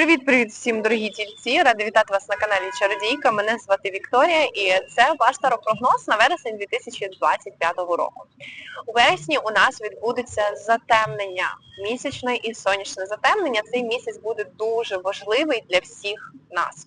Привіт-привіт всім, дорогі тільці! Рада вітати вас на каналі Чародійка. Мене звати Вікторія і це ваш старопрогноз на вересень 2025 року. У вересні у нас відбудеться затемнення, місячне і сонячне затемнення. Цей місяць буде дуже важливий для всіх нас.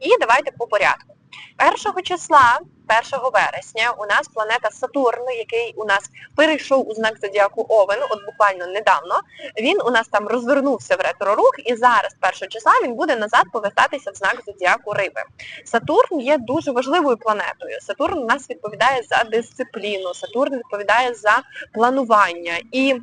І давайте по порядку. 1 числа, 1 вересня, у нас планета Сатурн, який у нас перейшов у знак зодіаку Овен, от буквально недавно, він у нас там розвернувся в ретрорух, і зараз, 1 числа, він буде назад повертатися в знак зодіаку Риби. Сатурн є дуже важливою планетою. Сатурн у нас відповідає за дисципліну, Сатурн відповідає за планування. І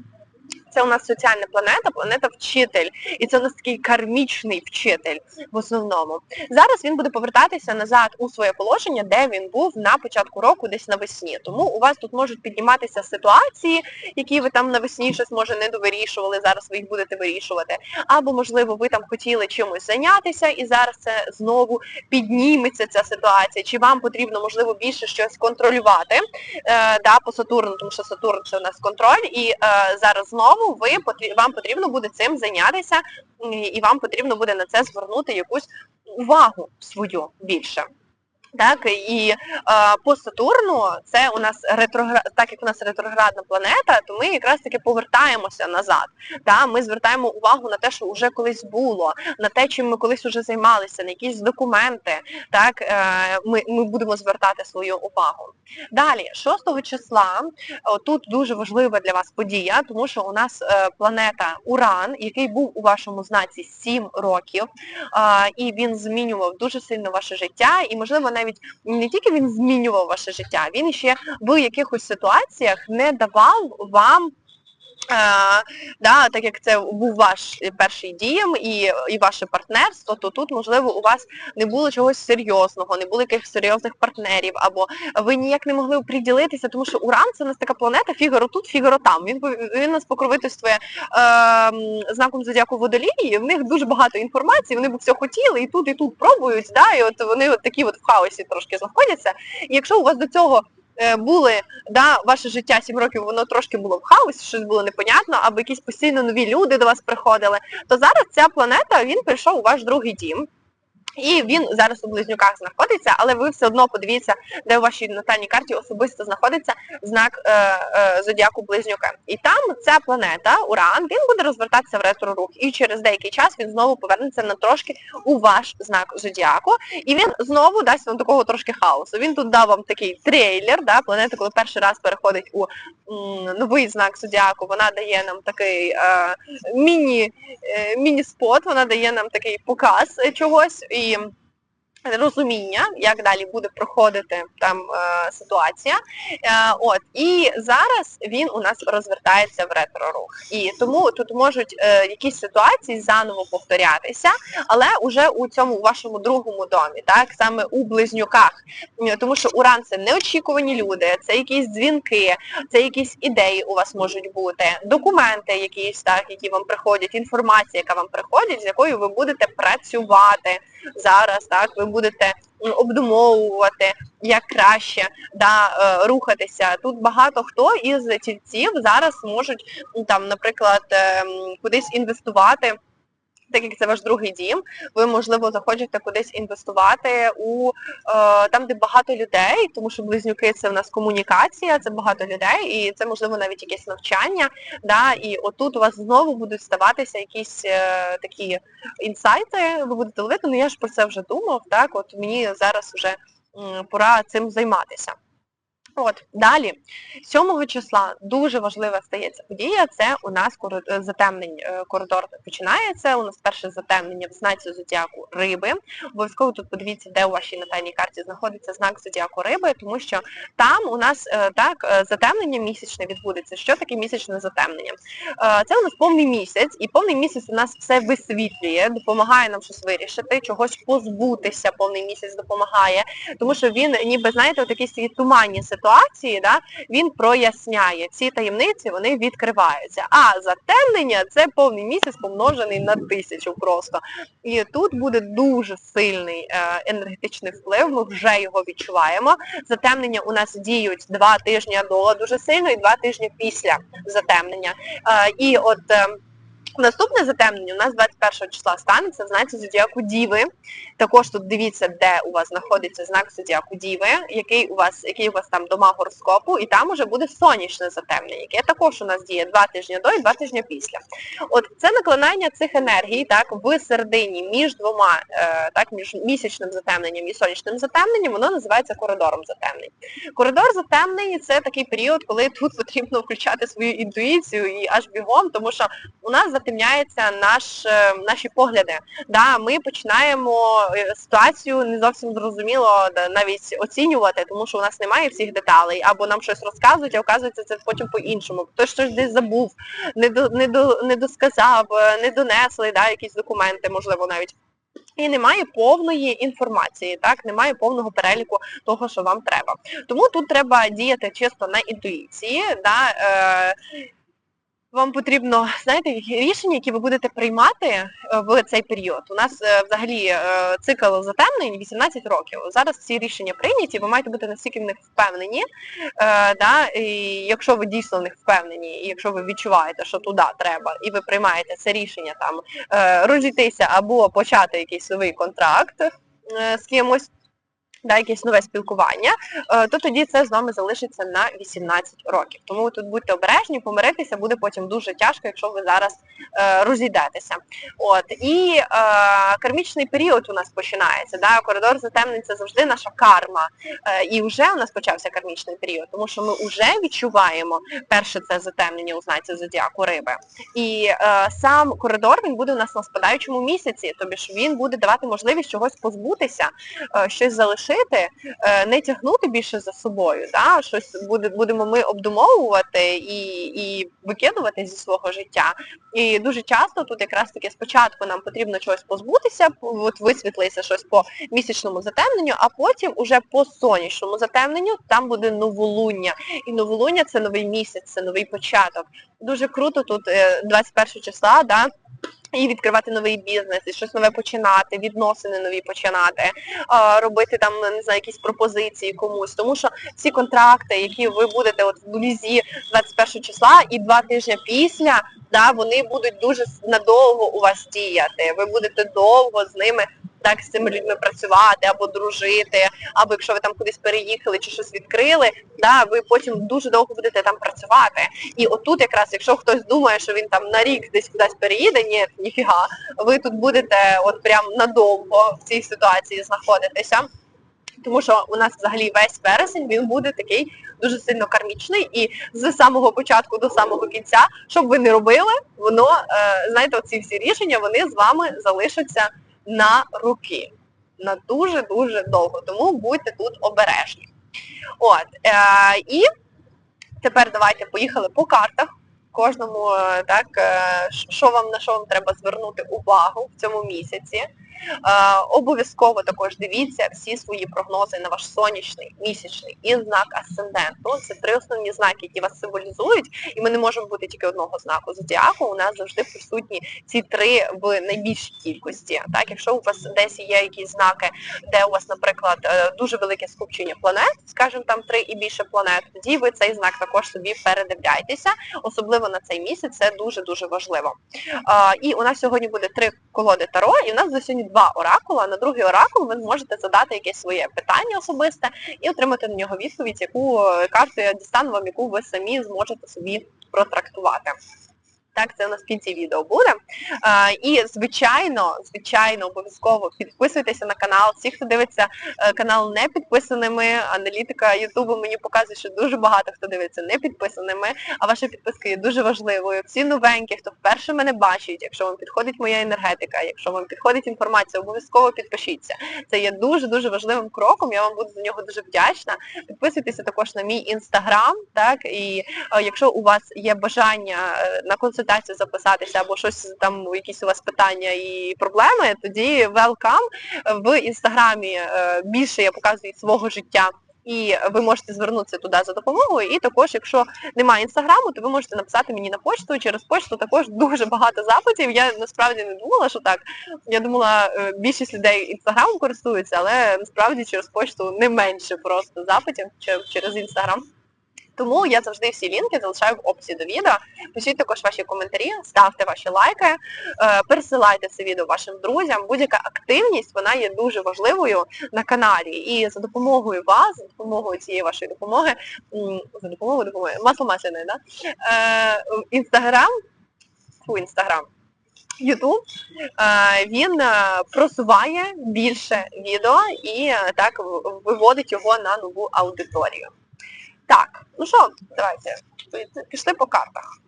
це у нас соціальна планета, планета вчитель. І це у нас такий кармічний вчитель в основному. Зараз він буде повертатися назад у своє положення, де він був на початку року, десь навесні. Тому у вас тут можуть підніматися ситуації, які ви там навесні щось може не довирішували, зараз ви їх будете вирішувати. Або, можливо, ви там хотіли чимось зайнятися, і зараз це знову підніметься ця ситуація. Чи вам потрібно, можливо, більше щось контролювати е, да, по Сатурну, тому що Сатурн це у нас контроль, і е, зараз знову ви вам потрібно буде цим зайнятися, і вам потрібно буде на це звернути якусь увагу свою більше. Так, і е, по Сатурну це у нас ретроград, так як у нас ретроградна планета, то ми якраз таки повертаємося назад. Та, Ми звертаємо увагу на те, що вже колись було, на те, чим ми колись вже займалися, на якісь документи. Так, е, Ми ми будемо звертати свою увагу. Далі, 6 числа, тут дуже важлива для вас подія, тому що у нас е, планета Уран, який був у вашому знаці 7 років, е, і він змінював дуже сильно ваше життя, і, можливо, навіть не тільки він змінював ваше життя, він ще в якихось ситуаціях не давав вам да, Так як це був ваш перший дім і і ваше партнерство, то тут, можливо, у вас не було чогось серйозного, не було якихось серйозних партнерів, або ви ніяк не могли приділитися, тому що Уран це у нас така планета, Фігаро тут, Фігаро там. Він він нас покровительствує е, знаком зодіаку водолії, в них дуже багато інформації, вони б все хотіли, і тут, і тут пробують, да, і от вони от такі от в хаосі трошки знаходяться. І якщо у вас до цього були, да, ваше життя 7 років, воно трошки було в хаосі, щось було непонятно, або якісь постійно нові люди до вас приходили, то зараз ця планета, він прийшов у ваш другий дім. І він зараз у близнюках знаходиться, але ви все одно подивіться, де у вашій натальній карті особисто знаходиться знак е, е, зодіаку близнюка. І там ця планета, Уран, він буде розвертатися в ретро-рух. І через деякий час він знову повернеться на трошки у ваш знак зодіаку. І він знову дасть вам такого трошки хаосу. Він тут дав вам такий трейлер, да, планета, коли перший раз переходить у м, новий знак зодіаку, вона дає нам такий е, міні, е, міні-спот, вона дає нам такий показ чогось. І розуміння, як далі буде проходити там е, ситуація. Е, от І зараз він у нас розвертається в ретро-рух. І тому тут можуть е, якісь ситуації заново повторятися, але уже у цьому вашому другому домі, так, саме у близнюках. Тому що уран це неочікувані люди, це якісь дзвінки, це якісь ідеї у вас можуть бути, документи якісь, так, які вам приходять, інформація, яка вам приходить, з якою ви будете працювати зараз, так, ви будете обдумовувати, як краще да, е, рухатися. Тут багато хто із тільців зараз можуть, там, наприклад, ем, кудись інвестувати так як це ваш другий дім, ви, можливо, захочете кудись інвестувати у е, там, де багато людей, тому що близнюки це в нас комунікація, це багато людей, і це, можливо, навіть якесь навчання. Да, І отут у вас знову будуть ставатися якісь е, такі інсайти, ви будете ловити, ну я ж про це вже думав, так, от мені зараз вже пора цим займатися. От, далі, 7 числа дуже важлива стається подія, це у нас е, затемнень е, коридор починається, у нас перше затемнення в знаці зодіаку риби. Обов'язково тут подивіться, де у вашій натальній карті знаходиться знак зодіаку риби, тому що там у нас е, так затемнення місячне відбудеться. Що таке місячне затемнення? Це у нас повний місяць, і повний місяць у нас все висвітлює, допомагає нам щось вирішити, чогось позбутися, повний місяць допомагає, тому що він ніби, знаєте, такі туманні ситуації ситуації, да, він проясняє. Ці таємниці вони відкриваються. А затемнення це повний місяць помножений на тисячу просто. І тут буде дуже сильний е, енергетичний вплив, ми вже його відчуваємо. Затемнення у нас діють два тижні до дуже сильно і два тижні після затемнення. Е, і от... Наступне затемнення у нас 21 числа станеться в знаці зодіаку Діви. Також тут дивіться, де у вас знаходиться знак зодіаку Діви, який у вас, який у вас там дома гороскопу, і там уже буде сонячне затемнення, яке також у нас діє два тижні до і два тижні після. От це наклинання цих енергій, так, в середині між двома, е, так, між місячним затемненням і сонячним затемненням, воно називається коридором затемнень. Коридор затемнень це такий період, коли тут потрібно включати свою інтуїцію і аж бігом, тому що у нас затемняється наш, е, наші погляди. Да, ми починаємо е, ситуацію не зовсім зрозуміло навіть оцінювати, тому що у нас немає всіх деталей, або нам щось розказують, а оказується це потім по-іншому. Хтось щось десь забув, не до не до не досказав, е, не донесли, да, якісь документи, можливо, навіть. І немає повної інформації, так, немає повного переліку того, що вам треба. Тому тут треба діяти чисто на інтуїції, да, е, вам потрібно, знаєте, рішення, які ви будете приймати е, в цей період. У нас е, взагалі е, цикл затемнень 18 років. Зараз ці рішення прийняті, ви маєте бути настільки в них впевнені, да, і якщо ви дійсно в них впевнені, і якщо ви відчуваєте, що туди треба, і ви приймаєте це рішення там розійтися або почати якийсь новий контракт з кимось, да, якесь нове спілкування, е, то тоді це з вами залишиться на 18 років. Тому тут будьте обережні, помиритися буде потім дуже тяжко, якщо ви зараз е, розійдетеся. От і е, кармічний період у нас починається. Да? Коридор затемнень це завжди наша карма. Е, і вже у нас почався кармічний період, тому що ми вже відчуваємо перше це затемнення у знаці зодіаку риби. І е, сам коридор він буде у нас на спадаючому місяці, тобі ж він буде давати можливість чогось позбутися, е, щось залишити, е, не тягнути більше за собою. Да? Щось буде, будемо ми обдумовувати і, і викидувати зі свого життя. І дуже часто тут якраз таки спочатку нам потрібно чогось позбутися, от висвітлиться щось по місячному затемненню, а потім уже по сонячному затемненню там буде новолуння. І новолуння це новий місяць, це новий початок. Дуже круто тут е, 21 числа, да, і відкривати новий бізнес, і щось нове починати, відносини нові починати, робити там, не знаю, якісь пропозиції комусь. Тому що всі контракти, які ви будете от в близі 21 числа і два тижні після, да, вони будуть дуже надовго у вас діяти. Ви будете довго з ними так з цими людьми працювати, або дружити, або якщо ви там кудись переїхали чи щось відкрили, да, ви потім дуже довго будете там працювати. І отут якраз, якщо хтось думає, що він там на рік десь кудись переїде, ні, ніфіга, ви тут будете от прям надовго в цій ситуації знаходитися. Тому що у нас взагалі весь вересень він буде такий дуже сильно кармічний і з самого початку до самого кінця, що б ви не робили, воно, е, знаєте, оці всі рішення, вони з вами залишаться на руки. На дуже-дуже довго. Тому будьте тут обережні. От, е, і тепер давайте поїхали по картах. Кожному, е, так, е, що вам на що вам треба звернути увагу в цьому місяці. Обов'язково також дивіться всі свої прогнози на ваш сонячний, місячний і знак асценденту. Це три основні знаки, які вас символізують, і ми не можемо бути тільки одного знаку зодіаку. У нас завжди присутні ці три в найбільшій кількості. Так, якщо у вас десь є якісь знаки, де у вас, наприклад, е, дуже велике скупчення планет, скажімо, там три і більше планет, тоді ви цей знак також собі передивляйтеся, особливо на цей місяць, це дуже-дуже важливо. І у нас сьогодні буде три колоди Таро, і у нас за сьогодні два оракула. На другий оракул ви зможете задати якесь своє питання особисте і отримати на нього відповідь, яку е, карту я дістану вам, яку ви самі зможете собі протрактувати. Так, це у нас в кінці відео буде. А, і, звичайно, звичайно, обов'язково підписуйтеся на канал. Всі, хто дивиться е, канал не підписаними, аналітика Ютубу мені показує, що дуже багато хто дивиться не підписаними, а ваша підписка є дуже важливою. Всі новенькі, хто вперше мене бачить, якщо вам підходить моя енергетика, якщо вам підходить інформація, обов'язково підпишіться. Це є дуже-дуже важливим кроком, я вам буду за нього дуже вдячна. Підписуйтеся також на мій інстаграм, так, і е, якщо у вас є бажання е, на консультацію записатися або щось там, якісь у вас питання і проблеми, тоді welcome. В інстаграмі е, більше я показую свого життя. І ви можете звернутися туди за допомогою. І також, якщо немає інстаграму, то ви можете написати мені на почту. Через почту також дуже багато запитів. Я насправді не думала, що так. Я думала, е, більшість людей інстаграмом користуються, але насправді через почту не менше просто запитів, через інстаграм. Тому я завжди всі лінки залишаю в описі до відео. Пишіть також ваші коментарі, ставте ваші лайки, е, пересилайте це відео вашим друзям. Будь-яка активність вона є дуже важливою на каналі. І за допомогою вас, за допомогою цієї вашої допомоги, за допомогою допомоги, масло масляне, да? Е, Інстаграм, фу, інстаграм. Ютуб е, він просуває більше відео і так виводить його на нову аудиторію. Так, ну що, давайте пішли по картах.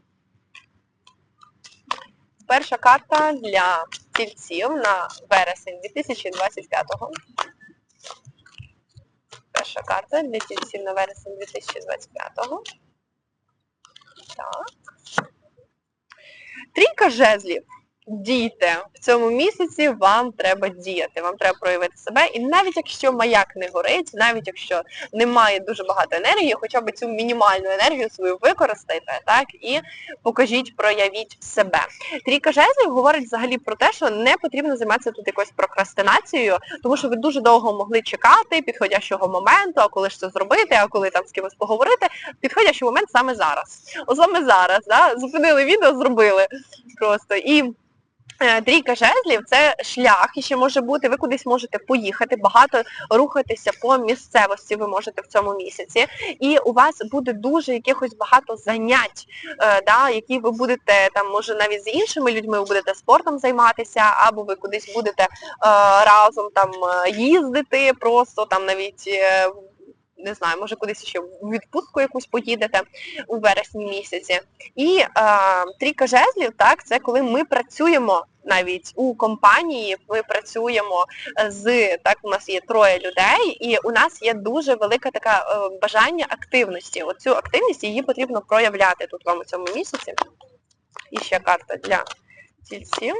Перша карта для тільців на вересень 2025-го. Перша карта для тільців на вересень 2025-го. Так. Трійка жезлів. Дійте. В цьому місяці вам треба діяти, вам треба проявити себе. І навіть якщо маяк не горить, навіть якщо немає дуже багато енергії, хоча б цю мінімальну енергію свою використайте, так, і покажіть, проявіть себе. Трійка жезлів говорить взагалі про те, що не потрібно займатися тут якоюсь прокрастинацією, тому що ви дуже довго могли чекати підходящого моменту, а коли ж це зробити, а коли там з кимось поговорити, підходящий момент саме зараз. От саме зараз, да? зупинили відео, зробили просто. І Трійка жезлів це шлях, і ще може бути, ви кудись можете поїхати, багато рухатися по місцевості ви можете в цьому місяці. І у вас буде дуже якихось багато занять, е, да, які ви будете там, може навіть з іншими людьми ви будете спортом займатися, або ви кудись будете е, разом там е, їздити, просто там навіть. Не знаю, може кудись ще в відпустку якусь поїдете у вересні місяці. І е, трійка жезлів, так, це коли ми працюємо навіть у компанії, ми працюємо з, так, у нас є троє людей, і у нас є дуже велика така е, бажання активності. Оцю активність її потрібно проявляти тут вам у цьому місяці. І ще карта для тільців.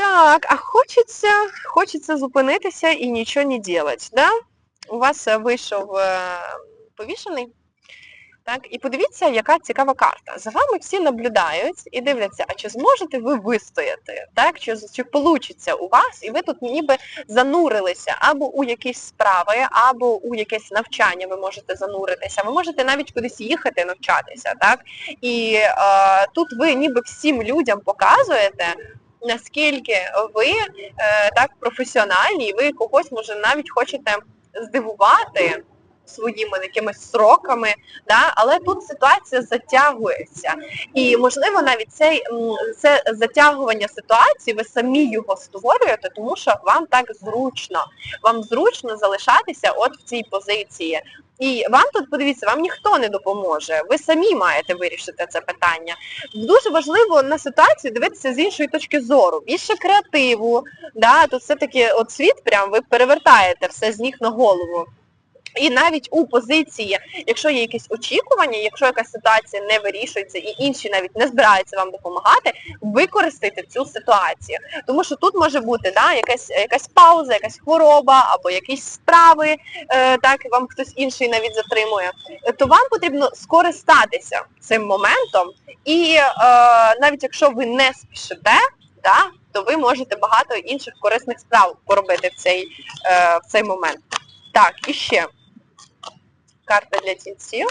Так, а хочеться, хочеться зупинитися і нічого не робити, да? У вас е, вийшов е, повішений. Так, і подивіться, яка цікава карта. За вами всі наблюдають і дивляться, а чи зможете ви вистояти, так? Чи, чи получиться у вас, і ви тут ніби занурилися або у якісь справи, або у якесь навчання ви можете зануритися. Ви можете навіть кудись їхати навчатися, так? І е, тут ви ніби всім людям показуєте, наскільки ви е, так професіональні, і ви когось може навіть хочете здивувати своїми якимись сроками, да? але тут ситуація затягується. І можливо навіть цей, це затягування ситуації, ви самі його створюєте, тому що вам так зручно. Вам зручно залишатися от в цій позиції. І вам тут, подивіться, вам ніхто не допоможе. Ви самі маєте вирішити це питання. Дуже важливо на ситуацію дивитися з іншої точки зору. Більше креативу, да, тут все-таки от світ прям ви перевертаєте все з ніг на голову. І навіть у позиції, якщо є якісь очікування, якщо якась ситуація не вирішується і інші навіть не збираються вам допомагати, використайте цю ситуацію. Тому що тут може бути да, якась, якась пауза, якась хвороба або якісь справи, е, так вам хтось інший навіть затримує, то вам потрібно скористатися цим моментом і е, навіть якщо ви не спішите, да, то ви можете багато інших корисних справ поробити в цей, е, в цей момент. Так, і ще карта для тінців.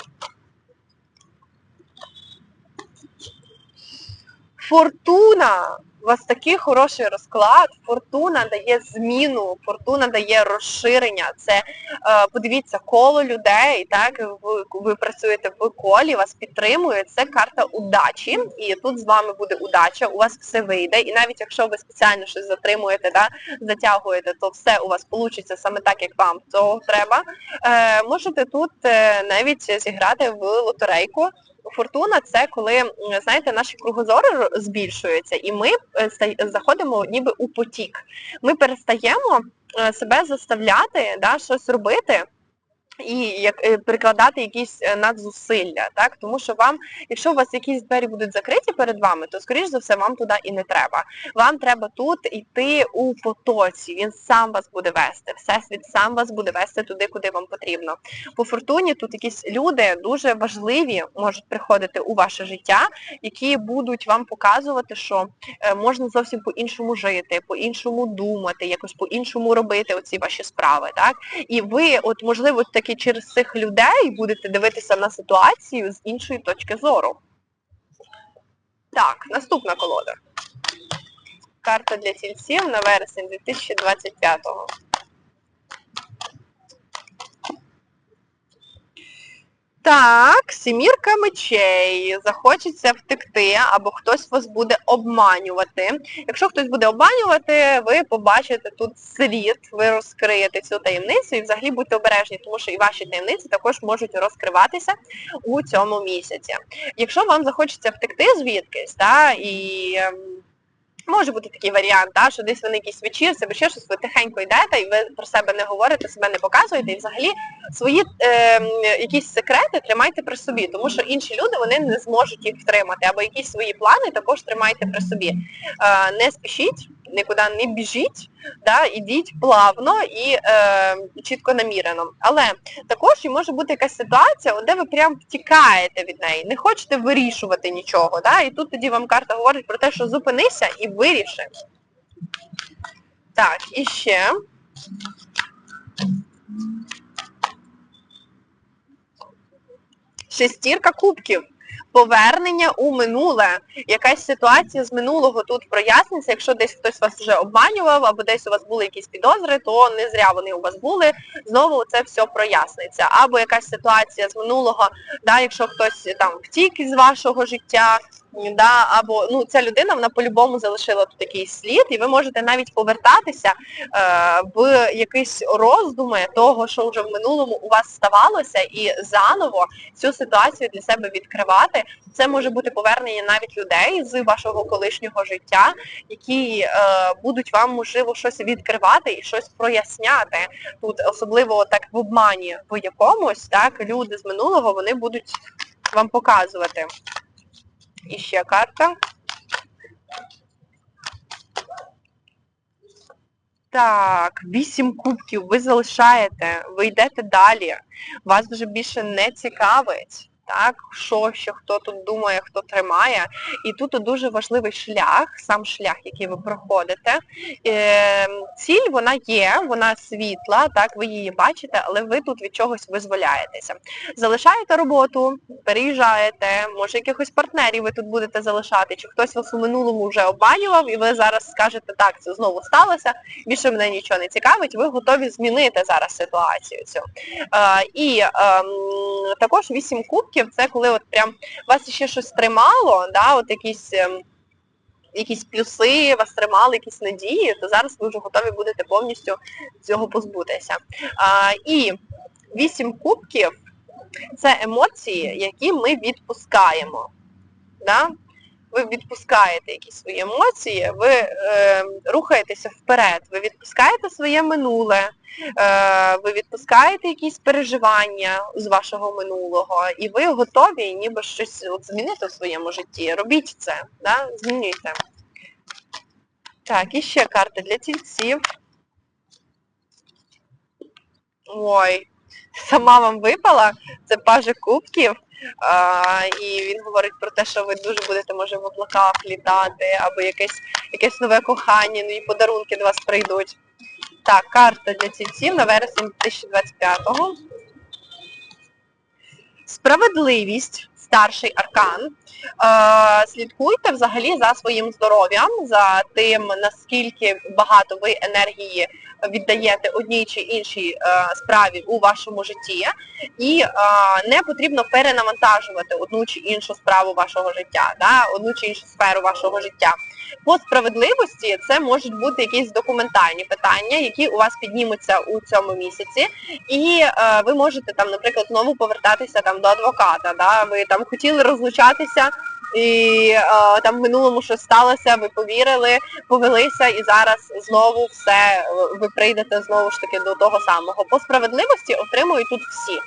Фортуна. У вас такий хороший розклад. Фортуна дає зміну, фортуна дає розширення. Це е, подивіться, коло людей, так, ви, ви працюєте в колі, вас підтримують. Це карта удачі. І тут з вами буде удача, у вас все вийде. І навіть якщо ви спеціально щось затримуєте, да, затягуєте, то все у вас вийде саме так, як вам цього треба. Е, можете тут е, навіть зіграти в лотерейку. Фортуна це коли, знаєте, наші кругозори збільшуються, і ми е, заходимо ніби у потік. Ми перестаємо е, себе заставляти да, щось робити і як, е, прикладати якісь е, надзусилля, так? Тому що вам, якщо у вас якісь двері будуть закриті перед вами, то скоріш за все вам туди і не треба. Вам треба тут йти у потоці, він сам вас буде вести, всесвіт сам вас буде вести туди, куди вам потрібно. По фортуні тут якісь люди дуже важливі можуть приходити у ваше життя, які будуть вам показувати, що е, можна зовсім по-іншому жити, по-іншому думати, якось по-іншому робити оці ваші справи. Так? І ви, от можливо, такі трошки через цих людей будете дивитися на ситуацію з іншої точки зору. Так, наступна колода. Карта для тільців на вересень 2025-го. Так, сімірка мечей. Захочеться втекти, або хтось вас буде обманювати. Якщо хтось буде обманювати, ви побачите тут слід, ви розкриєте цю таємницю і взагалі будьте обережні, тому що і ваші таємниці також можуть розкриватися у цьому місяці. Якщо вам захочеться втекти звідкись, та, і ем, Може бути такий варіант, та, що десь ви на якійсь вечірці або ще щось, ви тихенько йдете і ви про себе не говорите, себе не показуєте, і взагалі свої е, якісь секрети тримайте при собі, тому що інші люди вони не зможуть їх втримати, або якісь свої плани також тримайте при собі. Е, не спішіть, нікуди не біжіть, да, ідіть плавно і е, чітко намірено. Але також може бути якась ситуація, де ви прям втікаєте від неї, не хочете вирішувати нічого. Да, і тут тоді вам карта говорить про те, що зупинися і виріши. Так, і ще. Шестірка кубків повернення у минуле. Якась ситуація з минулого тут проясниться, якщо десь хтось вас вже обманював, або десь у вас були якісь підозри, то не зря вони у вас були, знову це все проясниться. Або якась ситуація з минулого, да, якщо хтось там втік із вашого життя, да, або ну ця людина вона по-любому залишила тут якийсь слід, і ви можете навіть повертатися е, в якісь роздуми того, що вже в минулому у вас ставалося, і заново цю ситуацію для себе відкривати. Це може бути повернення навіть людей з вашого колишнього життя, які е, будуть вам можливо щось відкривати і щось проясняти. Тут особливо так в обмані в якомусь, так люди з минулого вони будуть вам показувати. І карта. Так, вісім кубків ви залишаєте, ви йдете далі, вас вже більше не цікавить так, що, що хто тут думає, хто тримає. І тут дуже важливий шлях, сам шлях, який ви проходите. Е, Ціль вона є, вона світла, так, ви її бачите, але ви тут від чогось визволяєтеся. Залишаєте роботу, переїжджаєте, може якихось партнерів ви тут будете залишати, чи хтось вас у минулому вже обманював, і ви зараз скажете, так, це знову сталося, більше мене нічого не цікавить, ви готові змінити зараз ситуацію цю. Е, І е, також вісім кубків років, це коли от прям вас ще щось тримало, да, от якісь ем, якісь плюси, вас тримали, якісь надії, то зараз ви вже готові будете повністю цього позбутися. А, І вісім кубків це емоції, які ми відпускаємо. Да? Ви відпускаєте якісь свої емоції, ви е, рухаєтеся вперед, ви відпускаєте своє минуле, е, ви відпускаєте якісь переживання з вашого минулого, і ви готові ніби щось от, змінити в своєму житті. Робіть це, да? змінюйте. Так, і ще карта для тільців. Ой, сама вам випала, це паже кубків. А, І він говорить про те, що ви дуже будете, може, в облаках літати, або якесь якесь нове кохання, ну і подарунки до вас прийдуть. Так, карта для цільців на вересень 2025-го. Справедливість, старший аркан. Е, Слідкуйте взагалі за своїм здоров'ям, за тим, наскільки багато ви енергії віддаєте одній чи іншій е, справі у вашому житті, і е, не потрібно перенавантажувати одну чи іншу справу вашого життя, одну чи іншу сферу вашого життя. По справедливості це можуть бути якісь документальні питання, які у вас піднімуться у цьому місяці, і е, ви можете там, наприклад, знову повертатися там до адвоката. Да? Ви там хотіли розлучатися і е, там в минулому щось сталося, ви повірили, повелися і зараз знову все, ви прийдете знову ж таки до того самого. По справедливості отримують тут всі.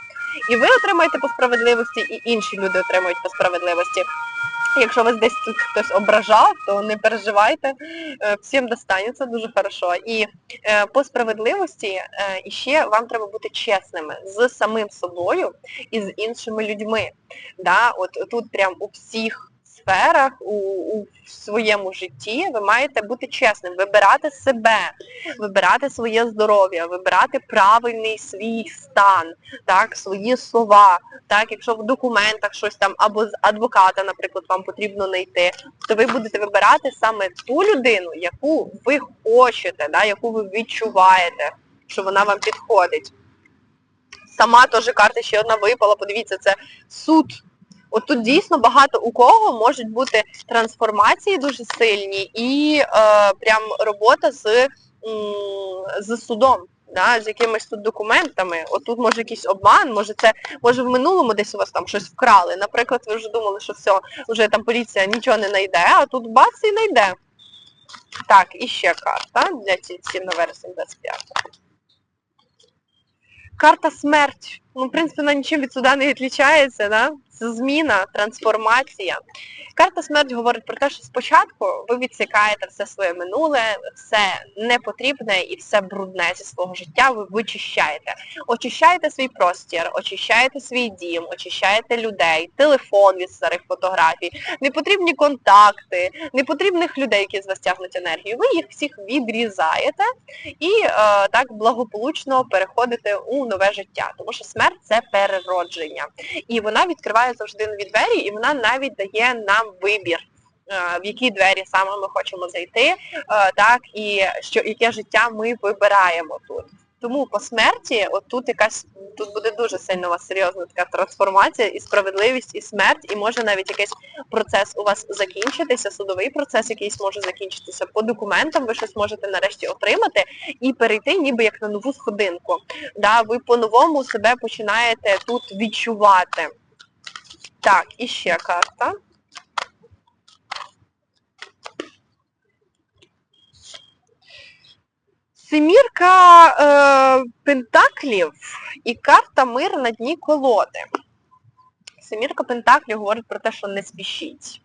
І ви отримаєте по справедливості, і інші люди отримують по справедливості. Якщо вас десь тут хтось ображав, то не переживайте, е, всім достанеться дуже хорошо. І е, по справедливості е, ще вам треба бути чесними з самим собою і з іншими людьми. Да? От Тут прям у всіх сферах у, у своєму житті ви маєте бути чесним, вибирати себе, вибирати своє здоров'я, вибирати правильний свій стан, так, свої слова. Так, якщо в документах щось там або з адвоката, наприклад, вам потрібно знайти, то ви будете вибирати саме ту людину, яку ви хочете, да, яку ви відчуваєте, що вона вам підходить. Сама теж карта ще одна випала, подивіться, це суд. От тут дійсно багато у кого можуть бути трансформації дуже сильні і е, прям робота з, м, з судом, да, з якимись тут документами. От тут може якийсь обман, може це, може в минулому десь у вас там щось вкрали. Наприклад, ви вже думали, що все, вже там поліція нічого не знайде, а тут бац і знайде. Так, і ще карта для тільців на вересень 25. Карта смерть. Ну, в принципі, вона нічим від суда не відрізняється, да? Зміна, трансформація. Карта смерть говорить про те, що спочатку ви відсікаєте все своє минуле, все непотрібне і все брудне зі свого життя, ви вичищаєте. Очищаєте свій простір, очищаєте свій дім, очищаєте людей, телефон від старих фотографій, непотрібні контакти, непотрібних людей, які з вас тягнуть енергію. Ви їх всіх відрізаєте і е, так благополучно переходите у нове життя. Тому що смерть це переродження. І вона відкриває завжди нові двері, і вона навіть дає нам вибір. е, В які двері саме ми хочемо зайти, е, так, і що яке життя ми вибираємо тут. Тому по смерті, от тут якась тут буде дуже сильно у вас серйозна така трансформація, і справедливість, і смерть, і може навіть якийсь процес у вас закінчитися, судовий процес якийсь може закінчитися. По документам ви щось можете нарешті отримати і перейти ніби як на нову сходинку. Да, ви по-новому себе починаєте тут відчувати. Так, і карта. Семірка е, пентаклів і карта мир на дні колоди. Семірка пентаклів говорить про те, що не спішіть.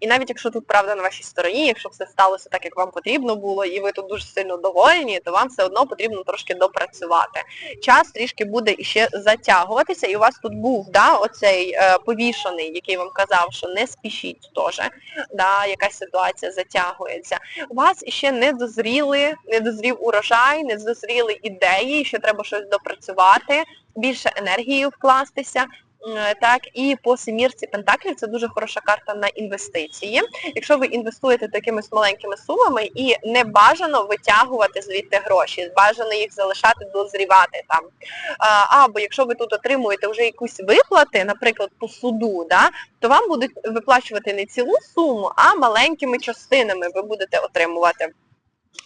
І навіть якщо тут правда на вашій стороні, якщо все сталося так, як вам потрібно було, і ви тут дуже сильно довольні, то вам все одно потрібно трошки допрацювати. Час трішки буде іще затягуватися, і у вас тут був да, оцей е, повішений, який вам казав, що не спішіть теж, да, якась ситуація затягується. У вас іще не дозріли, не дозрів урожай, не дозріли ідеї, ще треба щось допрацювати, більше енергії вкластися. М, Так, і по семірці пентаклів це дуже хороша карта на інвестиції. Якщо ви інвестуєте такимись маленькими сумами і не бажано витягувати звідти гроші, бажано їх залишати, дозрівати там. Або якщо ви тут отримуєте вже якусь виплати, наприклад, по суду, да, то вам будуть виплачувати не цілу суму, а маленькими частинами ви будете отримувати.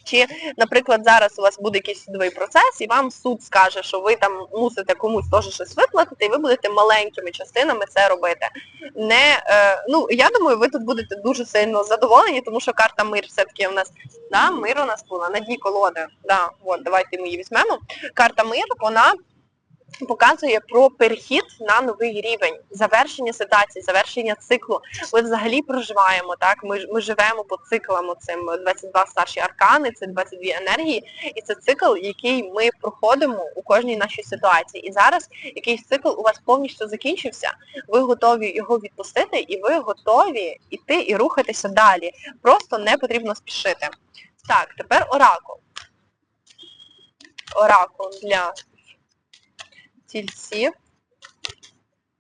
Чи, наприклад, зараз у вас буде якийсь судовий процес, і вам суд скаже, що ви там мусите комусь теж щось виплатити, і ви будете маленькими частинами це робити. Не, е, ну, я думаю, ви тут будете дуже сильно задоволені, тому що карта мир все-таки у нас, да, мир у нас була на дні колоди. Да, от, давайте ми її візьмемо. Карта мир, вона показує про перехід на новий рівень, завершення ситуації, завершення циклу. Ми взагалі проживаємо, так, ми, ми живемо по циклам цим 22 старші аркани, це 22 енергії, і це цикл, який ми проходимо у кожній нашій ситуації. І зараз якийсь цикл у вас повністю закінчився, ви готові його відпустити, і ви готові йти і рухатися далі. Просто не потрібно спішити. Так, тепер оракул. Оракул для тільців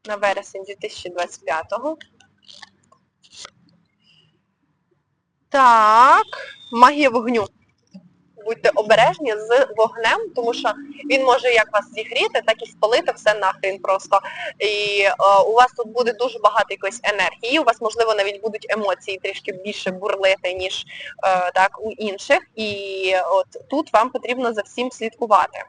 на вересень 2025-го. Так, магія вогню. Будьте обережні з вогнем, тому що він може як вас зігріти, так і спалити все нахрін просто. І е, у вас тут буде дуже багато якоїсь енергії, у вас, можливо, навіть будуть емоції трішки більше бурлити, ніж е, так у інших. І от тут вам потрібно за всім слідкувати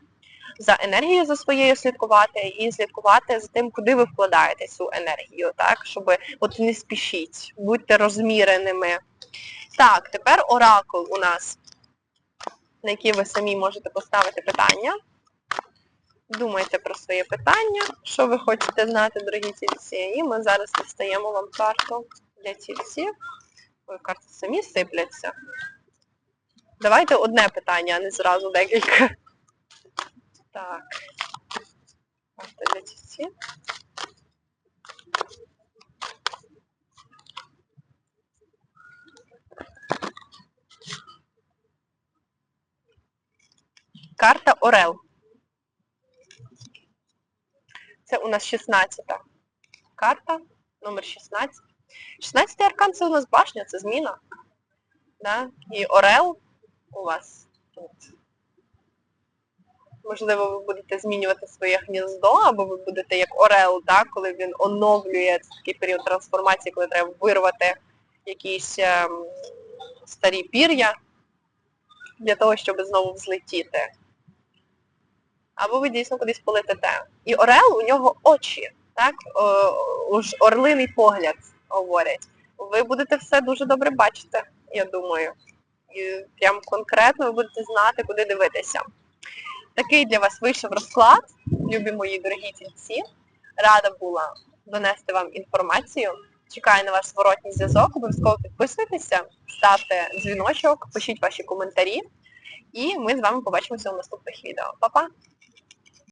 за енергією за своєю слідкувати і слідкувати за тим, куди ви вкладаєте цю енергію, так, щоб от не спішіть, будьте розміреними. Так, тепер оракул у нас, на який ви самі можете поставити питання. Думайте про своє питання, що ви хочете знати, дорогі тільці. І ми зараз дістаємо вам карту для тільців. Ой, карти самі сипляться. Давайте одне питання, а не зразу декілька. Так. Карта для детей. Карта Орел. Це у нас 16-та карта, номер 16. 16-й аркан це у нас башня, це зміна. Да? І Орел у вас тут. Можливо, ви будете змінювати своє гніздо, або ви будете як Орел, да? коли він оновлює такий період трансформації, коли треба вирвати якісь ем, старі пір'я для того, щоб знову взлетіти. Або ви дійсно кудись полетите. І Орел, у нього очі, так? О, уж орлиний погляд говорять. Ви будете все дуже добре бачити, я думаю. І прям конкретно ви будете знати, куди дивитися. Такий для вас вийшов розклад, любі мої дорогі тільці. Рада була донести вам інформацію. Чекаю на ваш зворотній зв'язок, обов'язково підписуйтеся, ставте дзвіночок, пишіть ваші коментарі. І ми з вами побачимося у наступних відео. Па-па!